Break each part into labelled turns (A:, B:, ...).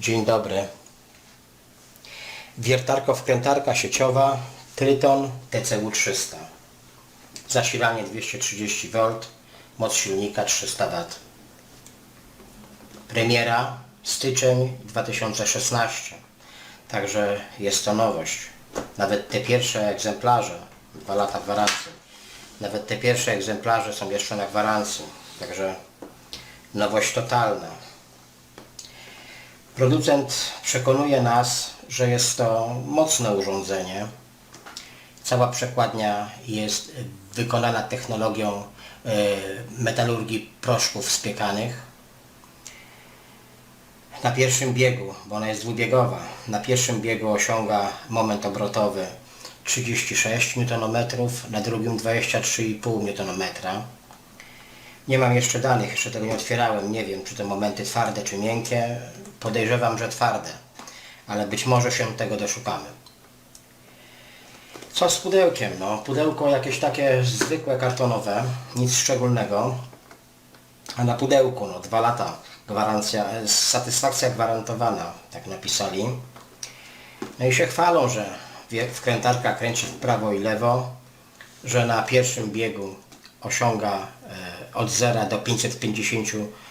A: Dzień dobry. Wiertarko-wkrętarka sieciowa Tryton TCU 300. Zasilanie 230V, moc silnika 300 W. Premiera styczeń 2016. Także jest to nowość. Nawet te pierwsze egzemplarze, dwa lata gwarancji, nawet te pierwsze egzemplarze są jeszcze na gwarancji. Także nowość totalna. Producent przekonuje nas, że jest to mocne urządzenie. Cała przekładnia jest wykonana technologią e, metalurgii proszków spiekanych. Na pierwszym biegu, bo ona jest dwubiegowa, na pierwszym biegu osiąga moment obrotowy 36 Nm, na drugim 23,5 Nm. Nie mam jeszcze danych, jeszcze tego nie otwierałem, nie wiem czy te momenty twarde czy miękkie. Podejrzewam, że twarde, ale być może się tego doszukamy. Co z pudełkiem? No, pudełko jakieś takie zwykłe kartonowe, nic szczególnego. A na pudełku, no, dwa lata, gwarancja, e, satysfakcja gwarantowana, tak napisali. No i się chwalą, że wkrętarka kręci w prawo i lewo, że na pierwszym biegu osiąga e, od 0 do 550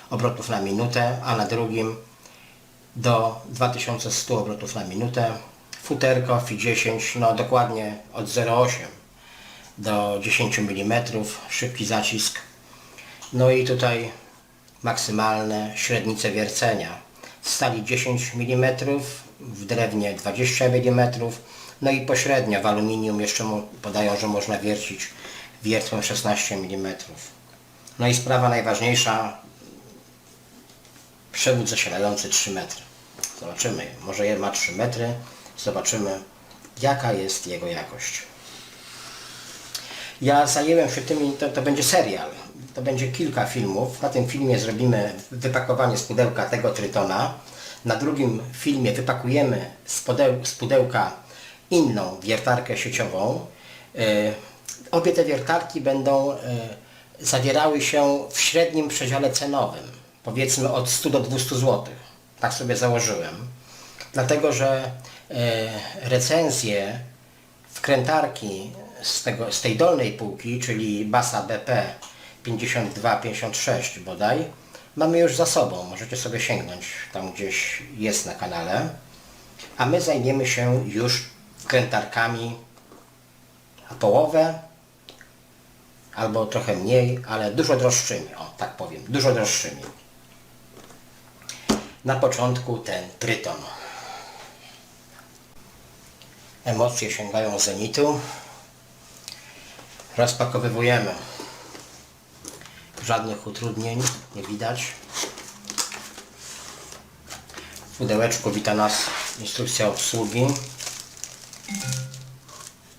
A: obrotów na minutę, a na drugim do 2100 obrotów na minutę. Futerko FI 10, no dokładnie od 0,8 do 10 mm, szybki zacisk. No i tutaj maksymalne średnice wiercenia. W stali 10 mm, w drewnie 20 mm, no i pośrednio w aluminium jeszcze podają, że można wiercić wiertłem 16 mm. No i sprawa najważniejsza, przewód zasilający 3 metry. Zobaczymy, może je ma 3 metry, zobaczymy jaka jest jego jakość. Ja zajęłem się tymi, to, to będzie serial, to będzie kilka filmów. Na tym filmie zrobimy wypakowanie z pudełka tego Trytona. Na drugim filmie wypakujemy z, pudeł, z pudełka inną wiertarkę sieciową. E, obie te wiertarki będą e, zawierały się w średnim przedziale cenowym, powiedzmy od 100 do 200 zł. Tak sobie założyłem. Dlatego, że e, recenzje wkrętarki z, tego, z tej dolnej półki, czyli Basa BP 52-56 bodaj, mamy już za sobą. Możecie sobie sięgnąć, tam gdzieś jest na kanale. A my zajmiemy się już wkrętarkami a połowę albo trochę mniej, ale dużo droższymi, o tak powiem, dużo droższymi. Na początku ten Tryton. Emocje sięgają zenitu. Rozpakowywujemy. Żadnych utrudnień nie widać. W pudełeczku wita nas instrukcja obsługi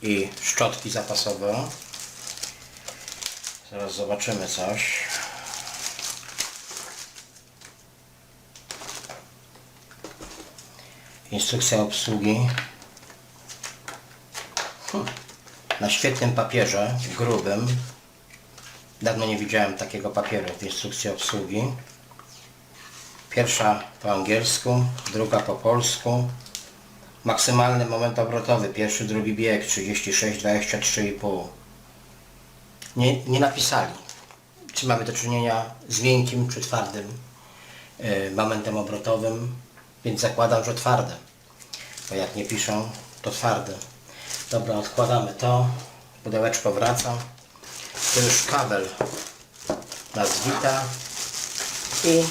A: i szczotki zapasowe. Zaraz zobaczymy coś. Instrukcja obsługi. Hm. Na świetnym papierze, grubym. Dawno nie widziałem takiego papieru w instrukcji obsługi. Pierwsza po angielsku, druga po polsku. Maksymalny moment obrotowy, pierwszy, drugi bieg 36, 23,5. Nie, nie napisali, czy mamy do czynienia z miękkim czy twardym y, momentem obrotowym, więc zakładam, że twarde. Bo jak nie piszą, to twarde. Dobra, odkładamy to. Pudełeczko wraca. To już kabel nas wita. I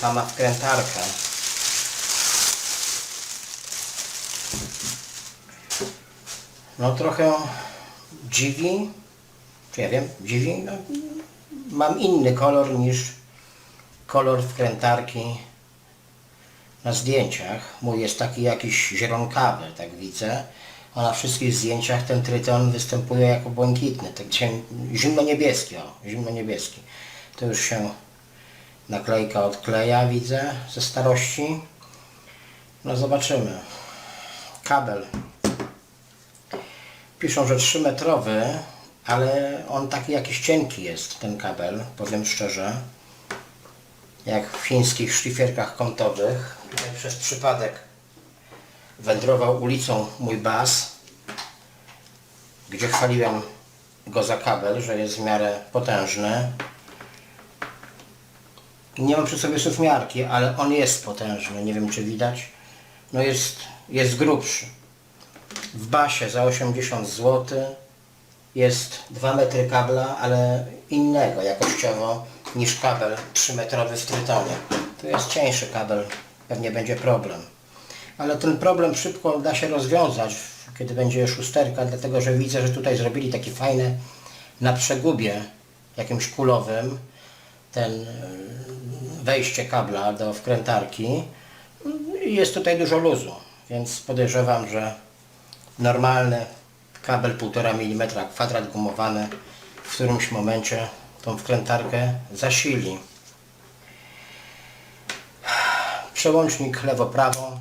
A: sama wkrętarka. No trochę dziwi, czy ja wiem, dziwi, no, mam inny kolor niż kolor wkrętarki na zdjęciach. Mój jest taki jakiś zielonkawy, tak widzę. A na wszystkich zdjęciach ten tryton występuje jako błękitny, tak zimno-niebieski, o, zimno-niebieski. To już się naklejka odkleja, widzę, ze starości. No zobaczymy. Kabel. Piszą, że 3 metrowy, ale on taki jakiś cienki jest, ten kabel, powiem szczerze. jak w chińskich szlifierkach kątowych. Przez przypadek wędrował ulicą mój bas, gdzie chwaliłem go za kabel, że jest w miarę potężny. Nie mam przy sobie sufmiarki, ale on jest potężny, nie wiem czy widać. No jest, jest grubszy. W basie za 80 zł jest 2 metry kabla, ale innego jakościowo niż kabel 3 metrowy w Trytonie. To jest cieńszy kabel, pewnie będzie problem. Ale ten problem szybko da się rozwiązać, kiedy będzie szósterka, dlatego że widzę, że tutaj zrobili taki fajny na przegubie jakimś kulowym ten e, wejście kabla do wkrętarki jest tutaj dużo luzu, więc podejrzewam, że normalny kabel 1,5 mm kwadrat gumowany w którymś momencie tą wkrętarkę zasili. Przełącznik lewo-prawo.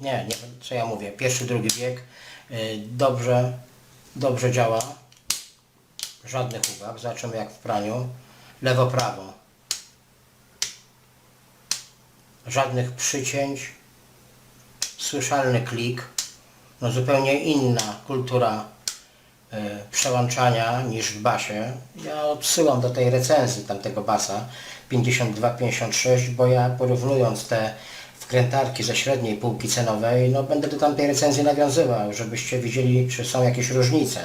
A: Nie, nie, co ja mówię, pierwszy, drugi bieg y, dobrze, dobrze działa. Żadnych uwag, zobaczymy jak w praniu. Lewo-prawo. Żadnych przycięć. Słyszalny klik. No zupełnie inna kultura y, przełączania niż w basie. Ja odsyłam do tej recenzji tamtego basa 52-56, bo ja porównując te wkrętarki ze średniej półki cenowej, no będę do tamtej recenzji nawiązywał, żebyście widzieli, czy są jakieś różnice.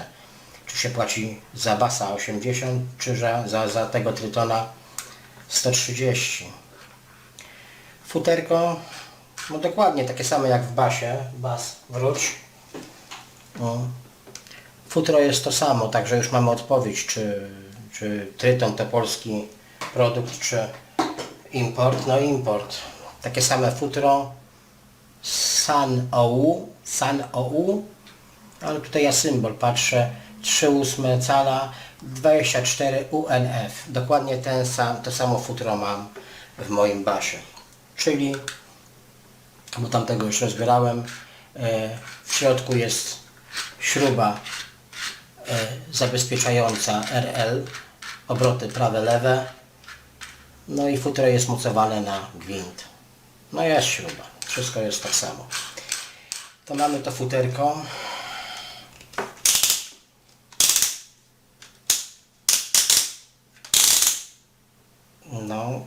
A: Czy się płaci za basa 80, czy za, za, za tego trytona 130. Futerko, no dokładnie takie same jak w basie. Bas, wróć. No. Futro jest to samo, także już mamy odpowiedź, czy, czy Tryton to polski produkt, czy import. No import. Takie same futro. San OU, San OU, ale tutaj ja symbol patrzę, 3,8 cala, 24 UNF. Dokładnie ten sam, to samo futro mam w moim basie. Czyli, bo tamtego już rozbierałem, e, w środku jest śruba e, zabezpieczająca RL, obroty prawe, lewe, no i futro jest mocowane na gwint. No jest śruba, wszystko jest tak samo. To mamy to futerko. No,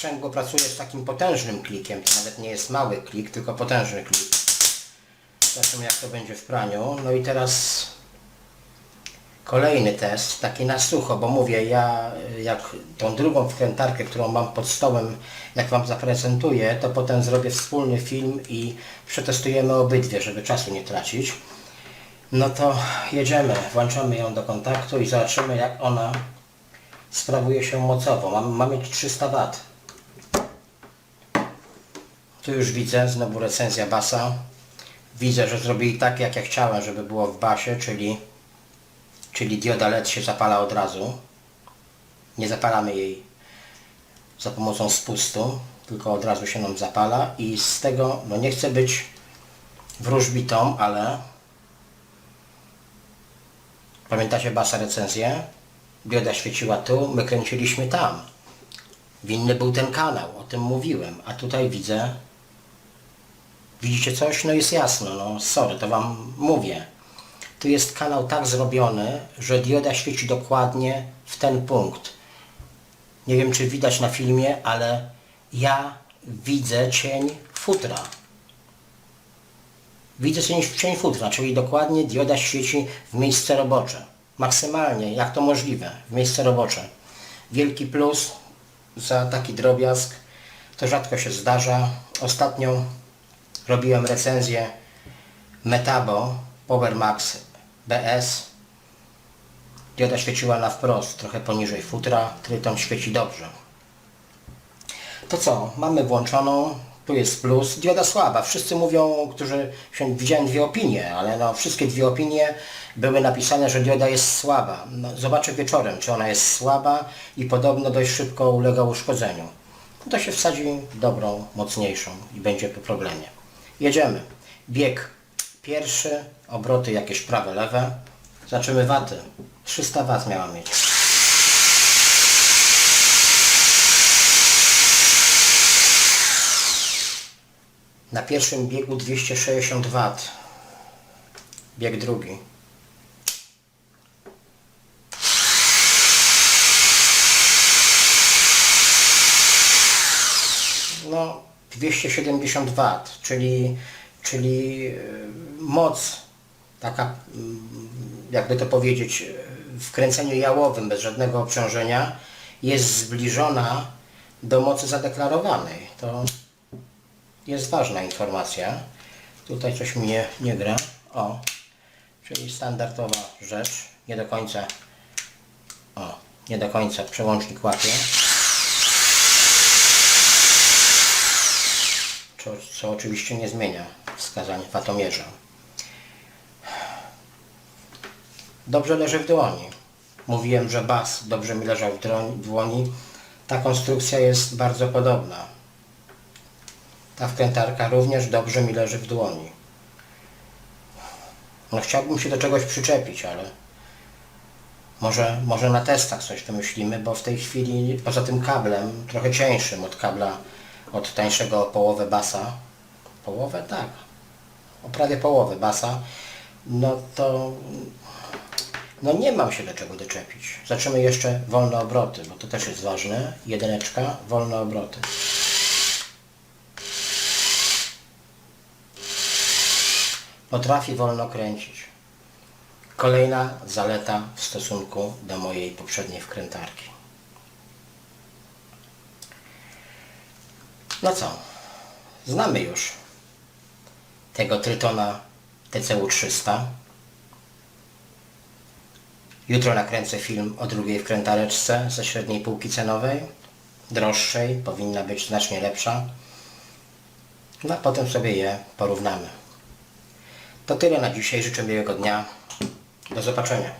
A: sprzęgło pracuje z takim potężnym klikiem, to nawet nie jest mały klik, tylko potężny klik. Zobaczymy jak to będzie w praniu. No i teraz kolejny test, taki na sucho, bo mówię, ja jak tą drugą wkrętarkę, którą mam pod stołem, jak Wam zaprezentuję, to potem zrobię wspólny film i przetestujemy obydwie, żeby czasu nie tracić. No to jedziemy, włączamy ją do kontaktu i zobaczymy jak ona sprawuje się mocowo. Mam, ma mieć 300 W. Tu już widzę, znowu recenzja basa. Widzę, że zrobili tak jak ja chciałem, żeby było w basie, czyli, czyli dioda LED się zapala od razu. Nie zapalamy jej za pomocą spustu, tylko od razu się nam zapala i z tego, no nie chcę być wróżbitą, ale pamiętacie basa recenzję? Dioda świeciła tu, my kręciliśmy tam. Winny był ten kanał, o tym mówiłem, a tutaj widzę Widzicie coś? No jest jasno, no sorry, to Wam mówię. Tu jest kanał tak zrobiony, że dioda świeci dokładnie w ten punkt. Nie wiem czy widać na filmie, ale ja widzę cień futra. Widzę cień, cień futra, czyli dokładnie dioda świeci w miejsce robocze. Maksymalnie, jak to możliwe, w miejsce robocze. Wielki plus za taki drobiazg. To rzadko się zdarza. Ostatnio robiłem recenzję Metabo Power Max BS. Dioda świeciła na wprost, trochę poniżej futra. Tryton świeci dobrze. To co? Mamy włączoną. Tu jest plus. Dioda słaba. Wszyscy mówią, którzy się widziałem dwie opinie, ale no wszystkie dwie opinie były napisane, że dioda jest słaba. No, zobaczę wieczorem, czy ona jest słaba i podobno dość szybko ulega uszkodzeniu. To się wsadzi dobrą, mocniejszą i będzie po problemie. Jedziemy. Bieg pierwszy, obroty jakieś prawe, lewe. Zaczymy waty. 300 wat miałam mieć. Na pierwszym biegu 260 wat. Bieg drugi 270 W, czyli, czyli e, moc taka, jakby to powiedzieć, w kręceniu jałowym bez żadnego obciążenia jest zbliżona do mocy zadeklarowanej. To jest ważna informacja. Tutaj coś mi nie, nie gra. O, czyli standardowa rzecz. Nie do końca, o, nie do końca przełącznik łapie. Co, co oczywiście nie zmienia wskazań watomierza. Dobrze leży w dłoni. Mówiłem, że bas dobrze mi leżał w dłoni. Ta konstrukcja jest bardzo podobna. Ta wkrętarka również dobrze mi leży w dłoni. No chciałbym się do czegoś przyczepić, ale może, może na testach coś wymyślimy, bo w tej chwili poza tym kablem, trochę cieńszym od kabla, od tańszego o połowę basa, połowę? Tak, o prawie połowę basa, no to no nie mam się do czego doczepić. Zaczniemy jeszcze wolne obroty, bo to też jest ważne. Jedyneczka, wolne obroty. Potrafi wolno kręcić. Kolejna zaleta w stosunku do mojej poprzedniej wkrętarki. No co? Znamy już tego Trytona TCU 300. Jutro nakręcę film o drugiej wkrętareczce ze średniej półki cenowej. Droższej, powinna być znacznie lepsza. No a potem sobie je porównamy. To tyle na dzisiaj. Życzę miłego dnia. Do zobaczenia.